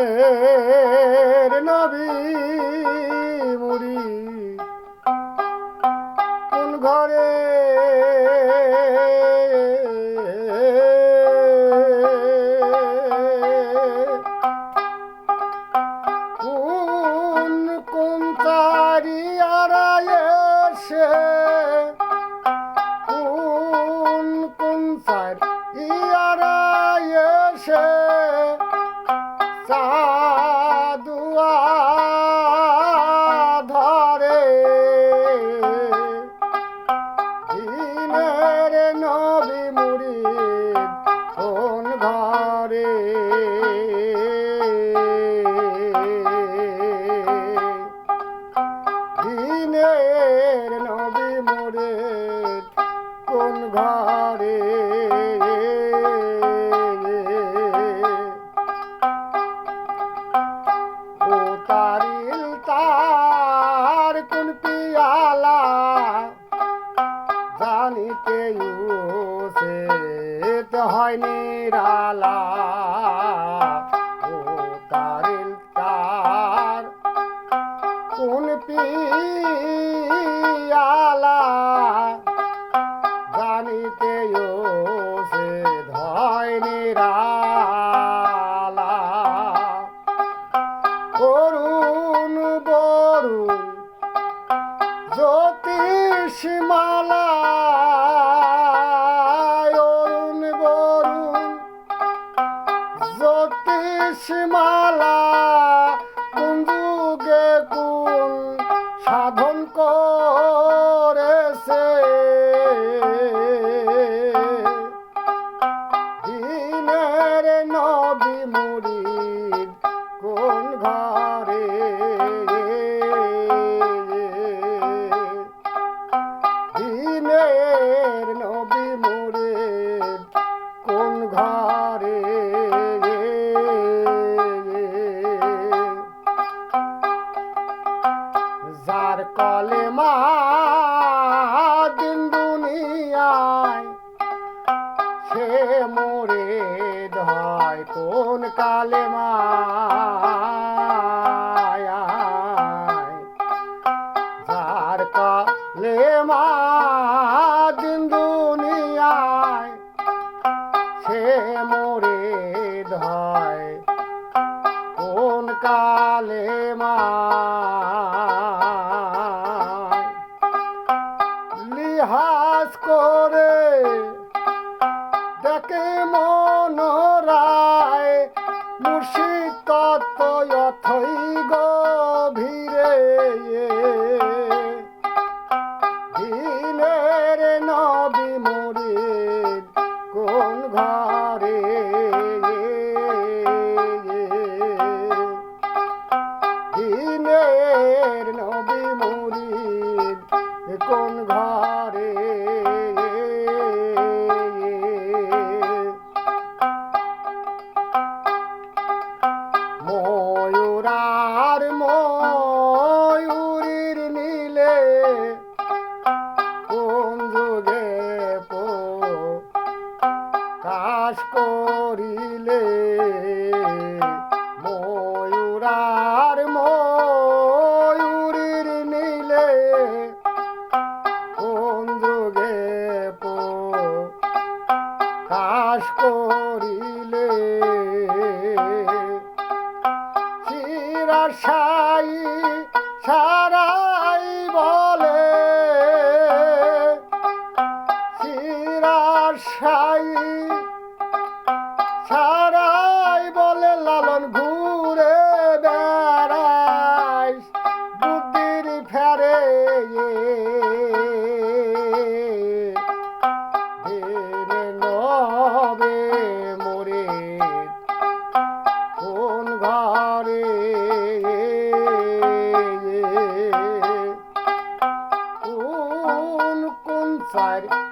দিনের নবী মুড়ি। কোন ঘরে দিনের নবী তার কোন পিয়ালা জানিতে সে হয় নিরালা। করুণ বরুণ জ্যোতিষমালা অরুণ বরুণ জ্যোতিষমালা কোন যুগে সাধন করেছে কোন ঘরে দিনের নবী মুড়িদ কোন ঘরে যার কলে মা ধয় কোন কালে মায় যার কালে মা দিন দুনিয়ায়, সে মোরে ধয়। কোন কালে লিহাজ করে দেখে মনোরায় কোন